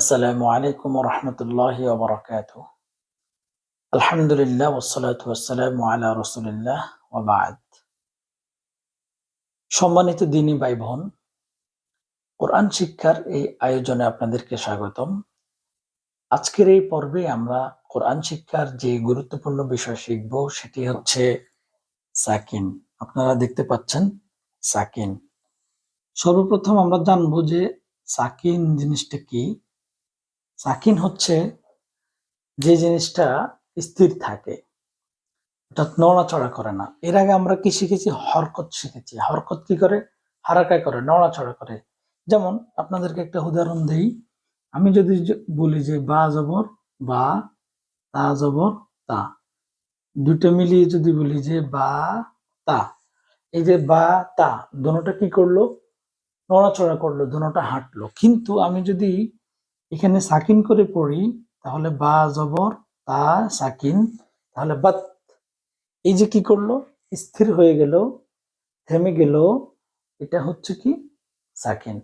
আসসালামু আলাইকুম রহমতুল্লাহ ওবরাকাত আলহামদুলিল্লাহ ওসালাত ওয়াসালামু আলা রসুলিল্লাহ ওবাদ সম্মানিত দিনী ভাই বোন কোরআন শিক্ষার এই আয়োজনে আপনাদেরকে স্বাগতম। আজকের এই পর্বে আমরা কোরআন শিক্ষার যে গুরুত্বপূর্ণ বিষয় শিখব সেটি হচ্ছে সাকিন। আপনারা দেখতে পাচ্ছেন সাকিন। সর্বপ্রথম আমরা জানব যে সাকিন জিনিসটা কি সাকিন হচ্ছে যে জিনিসটা স্থির থাকে অর্থাৎ নড়াচড়া করে না। এর আগে আমরা কি শিখেছি? হরকত শিখেছি। হরকত কি করে? হারাকায় করে, নড়াচড়া করে। যেমন আপনাদেরকে একটা উদাহরণ দেই। আমি যদি বলি যে বা জবর, বা, তা জবর, তা। দুটো মিলিয়ে যদি বলি যে বা, তা। এই যে বা, তা দোনোটা কি করল? নড়াচড়া করল দোনোটা হাঁটলো। কিন্তু আমি যদি এখানে সাকিন করে পড়ি, তাহলে বা জবর, তা সাকিন, তাহলে বাত। এই যে কি করল? স্থির হয়ে গেল, থেমে গেল, এটা হচ্ছে কি? সাকিন।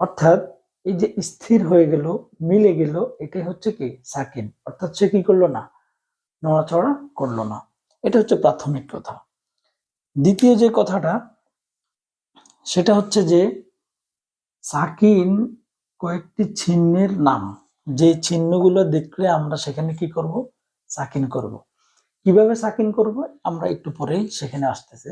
অর্থাৎ এই যে স্থির হয়ে গেল, মিলে গেল, এটাই হচ্ছে কি? সাকিন। অর্থাৎ সে কি করল না? নড়াচড়া করল না। এটা হচ্ছে প্রাথমিক কথা। দ্বিতীয় যে কথাটা, সেটা হচ্ছে যে সাকিন কয়েকটি চিহ্নের নাম। যে চিহ্নগুলো দেখলে আমরা সেখানে কি করব? সাকিন করব। কীভাবে সাকিন করব? আমরা একটু পরেই সেখানে আসতেছে।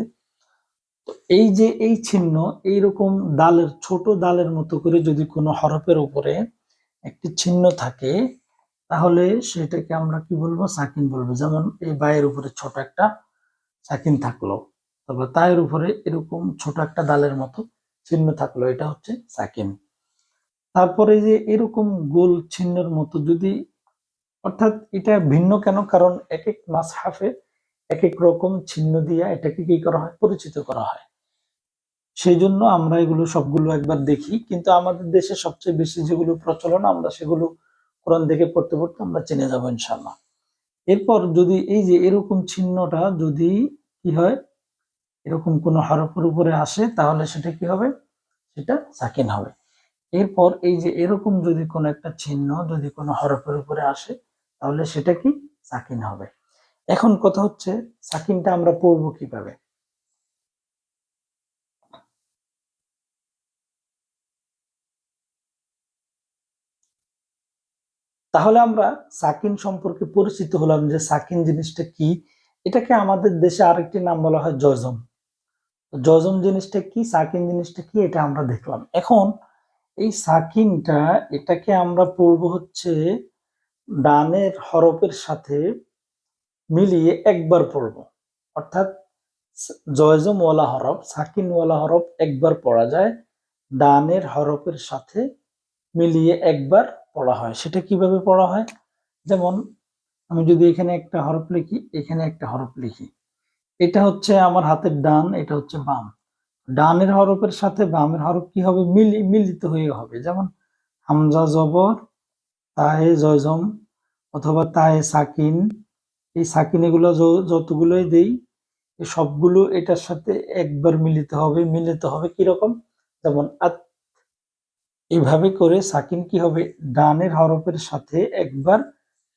তো এই যে এই চিহ্ন এইরকম দালের, ছোট দালের মতো করে যদি কোনো হরফের উপরে একটি চিহ্ন থাকে, তাহলে সেটাকে আমরা কি বলব? সাকিন বলব। যেমন এই বায়ের উপরে ছোট একটা সাকিন থাকল, তারপর তায়ের উপরে এরকম ছোট একটা দালের মতো চিহ্ন থাকল, এটা হচ্ছে সাকিন। তারপরে যে এরকম গোল চিহ্নের মতো যদি, অর্থাৎ এটা ভিন্ন কেন? কারণ এক এক মাস হাফে এক এক রকম ছিন্ন দিয়ে এটাকে কি করা হয়? পরিচিত করা হয়। সেই জন্য আমরা এগুলো সবগুলো একবার দেখি। কিন্তু আমাদের দেশে সবচেয়ে বেশি যেগুলো প্রচলন, আমরা সেগুলো কোরআন দেখে পড়তে পড়তে আমরা চিনে যাব ইনশাল্লাহ এরপর যদি এই যে এরকম ছিন্নটা যদি কি হয়, এরকম কোনো হরফের উপরে আসে, তাহলে সেটা কি হবে? সেটা সাকিন হবে। এরপর এই যে এরকম যদি কোনো একটা চিহ্ন যদি কোনো হরফের উপরে আসে, তাহলে সেটা কি? সাকিন হবে। এখন কথা হচ্ছে, সাকিনটা আমরা পড়ব কীভাবে? তাহলে আমরা সাকিন সম্পর্কে পরিচিত হলাম যে সাকিন জিনিসটা কি? এটাকে আমাদের দেশে আরেকটি নাম বলা হয় জজম জজম জিনিসটা কি? সাকিন জিনিসটা কি? এটা আমরা দেখলাম। এখন এই সাকিনটা, এটাকে আমরা পড়ব হচ্ছে ডানের হরফের সাথে মিলিয়ে একবার পড়ব অর্থাৎ জয়জম ওয়ালা হরফ সাকিন ওয়ালা হরফ একবার পড়া যায়, ডানের হরফের সাথে মিলিয়ে একবার পড়া হয়। সেটা কীভাবে পড়া হয়? যেমন আমি যদি এখানে একটা হরফ লিখি, এখানে একটা হরফ লিখি। এটা হচ্ছে আমার হাতের ডান, এটা হচ্ছে বাম। ডানের হরফের সাথে বামের হরফ কি হবে? মিলি, মিলিত হয়ে হবে। যেমন হামজা জবর তাহে জয়জম অথবা তাহে সাকিন। এই সাকিন এগুলো যতগুলোই দেই সবগুলো এটার সাথে একবার মিলিত হবে মিলিত হবে কীরকম? যেমন আত এইভাবে করে সাকিন কি হবে? ডানের হরফের সাথে একবার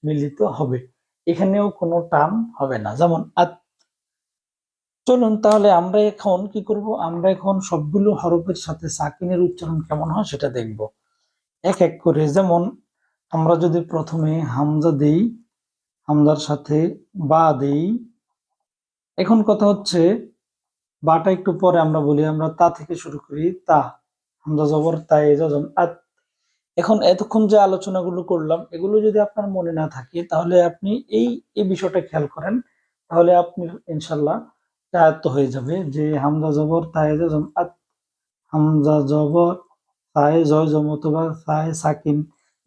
মিলিত হবে। এখানেও কোনো টান হবে না। যেমন আত চলুন তাহলে আমরা এখন কি করব? আমরা এখন সবগুলো হরফের সাথে সাকিনের উচ্চারণ কেমন হয় সেটা দেখব। এক এক করে যেমন আমরা যদি প্রথমে হামজা দেই, হামজার সাথে বা দেই, এখন কথা হচ্ছে বাটা একটু পরে আমরা বলি, আমরা তা থেকে শুরু করি, তা, হামজা জবর তাই আত। এখন এতক্ষণ যে আলোচনাগুলো করলাম, এগুলো যদি আপনার মনে না থাকে, তাহলে আপনি এই এই বিষয়টা খেয়াল করেন, তাহলে আপনি ইনশাল্লাহ আয়ত্ত হয়ে যাবে যে হামজা জবর তাই আত হামজা জবর তাই জয়জম অথবা তাই সাকিন।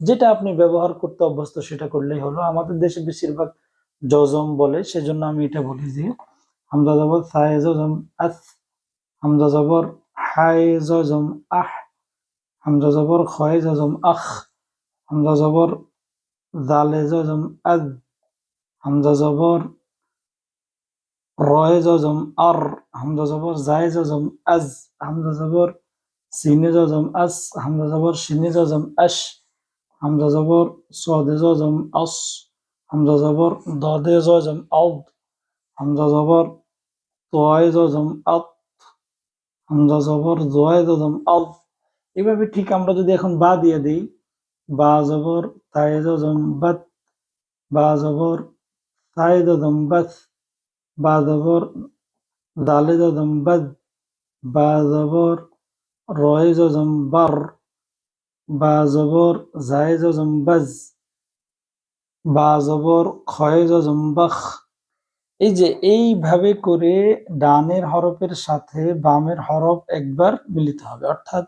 যেটা আপনি ব্যবহার করতে অভ্যস্ত সেটা করলেই হলো। আমাদের দেশে বেশিরভাগ জজম বলে, সেজন্য আমি এটা বলি যে হামজা জবর তাই জজম আত হামজা জবর হাই জম আহ, হামজা জবর খয় জজম আখ, হামজা জবর জালে জজম আদ, হামজা জবর রয় জজম আর হামজা জবর জায় জজম আজ হামজা জবর সিনে জজম আস হামজা জবর সিনে জজম আশ হামজা জবর সদে জজম আস হামজা জবর দদে জজম আউদ হামজা জবর তোয়ায় জজম আত হামজা জবর জয় জজম আউদ এভাবে ঠিক আমরা যদি এখন বা দিয়ে দিই বা জবর তাই জজম বাত বা জবর তাই জজম বাত বা জবর দালে জজম বাদ বা জবর রয় বার বা জবর জায় জজম বাজ বা জবর ক্ষয় জজম বাখ। এই যে এইভাবে করে ডানের হরফের সাথে বামের হরফ একবার মিলিত হবে, অর্থাৎ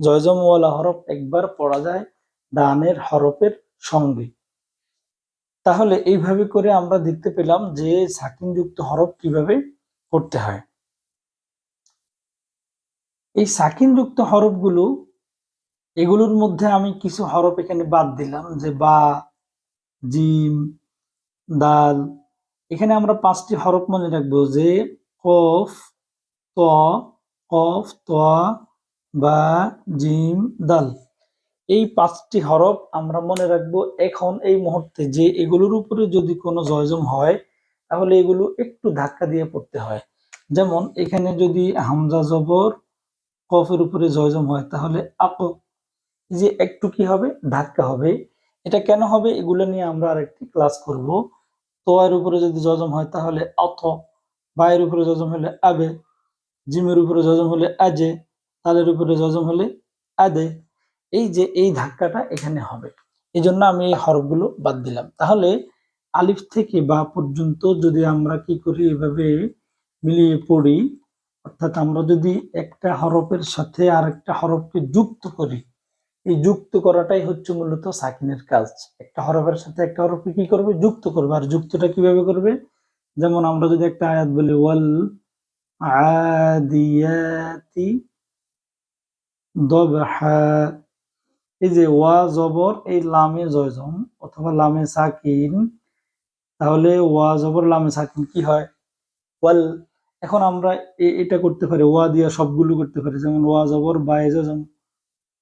জয়জমওয়ালা হরফ একবার পড়া যায় ডানের হরফের সঙ্গে। তাহলে এইভাবে করে আমরা দেখতে পেলাম যে সাকিনযুক্ত হরফ কীভাবে করতে হয়। এই সাকিনযুক্ত হরফগুলো, এগুলোর মধ্যে আমি কিছু হরফ এখানে বাদ দিলাম যে বা, জিম, দাল। এখানে আমরা পাঁচটি হরফ মনে রাখব যে কফ, ত কফ, ত, বা, জিম, দাল। এই পাঁচটি হরফ আমরা মনে রাখব এখন এই মুহূর্তে যে এগুলোর উপরে যদি কোনো জয়জম হয়, তাহলে এগুলো একটু ধাক্কা দিয়ে পড়তে হয়। যেমন এখানে যদি হামজা জবর কফের উপরে জয়জম হয়, তাহলে আক যে একটু কি হবে? ধাক্কা হবে। এটা কেন হবে? এগুলো নিয়ে আমরা আরেকটি ক্লাস করব। তোয়ার উপরে যদি জজম হয়, তাহলে অথ বায়ের উপরে জজম হলে আবে। জিমের উপরে জজম হলে আজে। তালের উপরে জজম হলে আদে। এই যে এই ধাক্কাটা এখানে হবে। এই জন্য আমি এই হরফগুলো বাদ দিলাম। তাহলে আলিফ থেকে বা পর্যন্ত যদি আমরা কি করি, এভাবে মিলিয়ে পড়ি, অর্থাৎ আমরা যদি একটা হরফের সাথে আর একটা হরফকে যুক্ত করি, এই যুক্ত করাটাই হচ্ছে মূলত সাকিনের কাজ। একটা হরফের সাথে একটা হরফকে কি করবে? যুক্ত করবে। আর যুক্তটা কীভাবে করবে? যেমন আমরা যদি একটা আয়াত বলি, ওয়াল আদিয়াতি দবহা এই যে ওয়া, জবর, এই লামে জয়জম অথবা লামে সাকিন, তাহলে ওয়া, জবর, লামে সাকিন কি হয়? ওয়াল, এখন আমরা এটা করতে পারি, ওয়া দিয়া সবগুলো করতে পারি, যেমন ওয়া, জবর, বায়ে জজম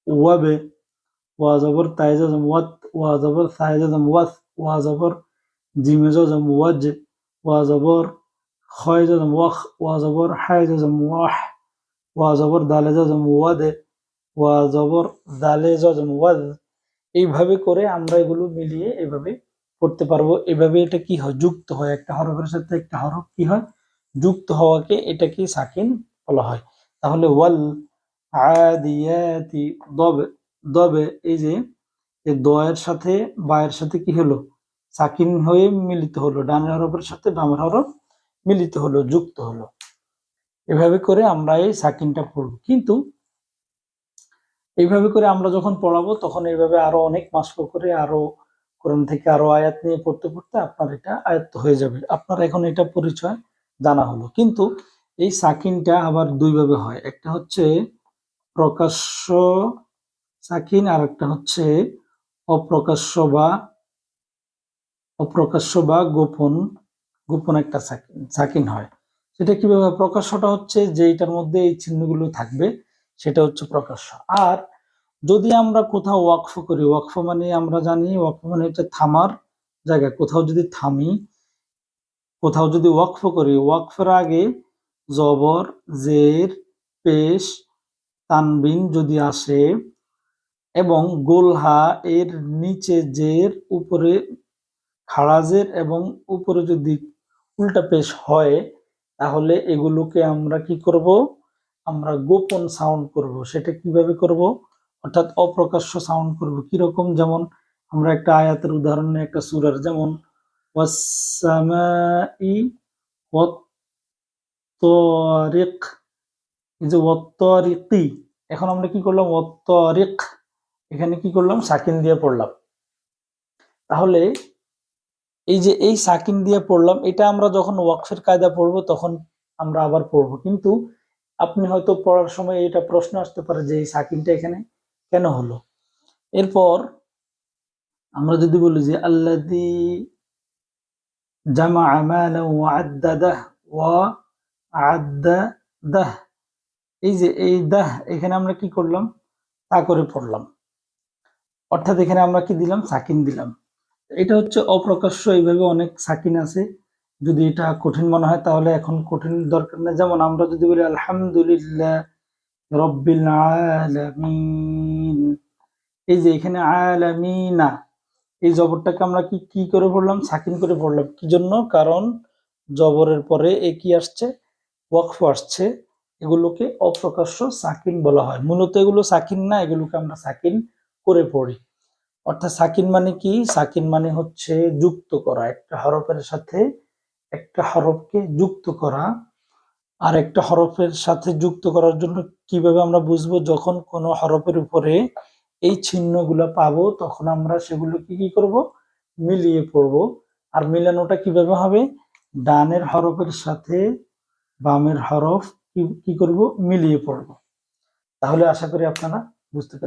ওয়াবে ওয়া, জবর তাই জজম ওয়াত, ওয়া, জবর সাই জজম ওয়াস ওয়া, জবর, জিমে জজম ওয়াজ, ওয়া, জবর, খয় জজম ওয়াখ, ওয়া, জবর, হায় জজম ওয়াহ, ওয়া, জবর, দালে জজম ওয়াদে ওয়া, জবর দালে জজম, ওয়াজ, এইভাবে করে আমরা এগুলো মিলিয়ে এভাবে করতে পারব। এভাবে এটা কি হয়? যুক্ত হয় একটা হরফের সাথে একটা হরফ কি হয়? যুক্ত হওয়াকে এটা কি সাকিন বলা হয়। তাহলে ওয়াল আদিয়াতি, দবে দবে, এই যে দয়ের সাথে, বায়ের সাথে কি হলো? সাকিন হয়ে মিলিত হলো। ডানের হরফের সাথে বামের হরফ মিলিত হলো, যুক্ত হলো। এভাবে করে আমরা এই সাকিনটা পড়ব। কিন্তু এইভাবে করে আমরা যখন পড়াবো, তখন এইভাবে আরও অনেক মাস্ক করে আরও কোরআন থেকে আরও আয়াত নিয়ে পড়তে পড়তে আপনার এটা আয়ত্ত হয়ে যাবে। আপনার এখন এটা পরিচয় জানা হলো। কিন্তু এই সাকিনটা আবার দুইভাবে হয়। একটা হচ্ছে প্রকাশ্য সাকিন আর একটা হচ্ছে অপ্রকাশ্য বা অপ্রকাশ্য বা গোপন গোপন একটা সাকিন সাকিন হয়। সেটা কীভাবে প্রকাশ্যটা হচ্ছে যে এটার মধ্যে এই চিহ্নগুলো থাকবে। সেটা হচ্ছে প্রকাশ্য। আর যদি আমরা কোথাও ওয়াকফ করি, ওয়াকফ মানে আমরা জানি, ওয়াকফ মানে হচ্ছে থামার জায়গা। কোথাও যদি থামি, কোথাও যদি ওয়াকফ করি, ওয়াকফের আগে জবর, জের, পেশ, তানবিন যদি আসে এবং গোলহা এর নিচে জের, উপরে খাড়াজের এবং উপরে যদি উল্টা পেশ হয়, তাহলে এগুলোকে আমরা কি করব? আমরা গোপন সাউন্ড করব, সেটা কীভাবে করব? অর্থাৎ অপ্রকাশ্য সাউন্ড করব। কীরকম? যেমন আমরা একটা আয়াতের উদাহরণ একটা সুরার। যেমন ওয়াসামাই ওয়াত্তারিক এই যে ওয়াত্তারিকি এখন আমরা কি করলাম? ওয়াত্তারিক এখানে কি করলাম? সাকিন দিয়ে পড়লাম। তাহলে এই যে এই সাকিন দিয়ে পড়লাম, এটা আমরা যখন ওয়াকফের কায়দা পড়ব, তখন আমরা আবার পড়ব। কিন্তু আপনি হয়তো পড়ার সময় এটা প্রশ্ন আসতে পারে যে এই সাকিনটা এখানে কেন হলো? এরপর আমরা যদি বলি যে আল্লাদি জামা আমালা ওয়া আদ্দাদাহ ওয়া আদ্দাদাহ এই যে এই দাহ এখানে আমরা কি করলাম? তা করে পড়লাম। অর্থাৎ এখানে আমরা কি দিলাম? সাকিন দিলাম। এটা হচ্ছে অপ্রকাশ্য, এইভাবে অনেক সাকিন আছে। যদি এটা কঠিন মনে হয়, তাহলে এখন কঠিন দরকার নেই। যেমন আমরা যদি বলি, আলহামদুলিল্লাহ রব্বিল আলামিন। এই যে এখানে আলামিনা এই জবরটাকে আমরা কি কি করে পড়লাম? সাকিন করে পড়লাম। কি জন্য? কারণ জবরের পরে এ কি আসছে? ওয়াকফ আসছে। এগুলোকে অপ্রকাশ্য সাকিন বলা হয়। মূলত এগুলো সাকিন না, এগুলোকে আমরা সাকিন করে পড়ি। অর্থাৎ সাকিন মানে কি? সাকিন মানে হচ্ছে যুক্ত করা, একটা হরফের সাথে একটা হরফকে যুক্ত করা আর একটা হরফের সাথে যুক্ত করার জন্য কীভাবে আমরা বুঝব যখন কোনো হরফের উপরে এই চিহ্নগুলো পাবো, তখন আমরা সেগুলোকে কি করব? মিলিয়ে পড়ব। আর মিলানোটা কীভাবে হবে? ডানের হরফের সাথে বামের হরফ কি করব? মিলিয়ে পড়ব। তাহলে আশা করি আপনারা বুঝতে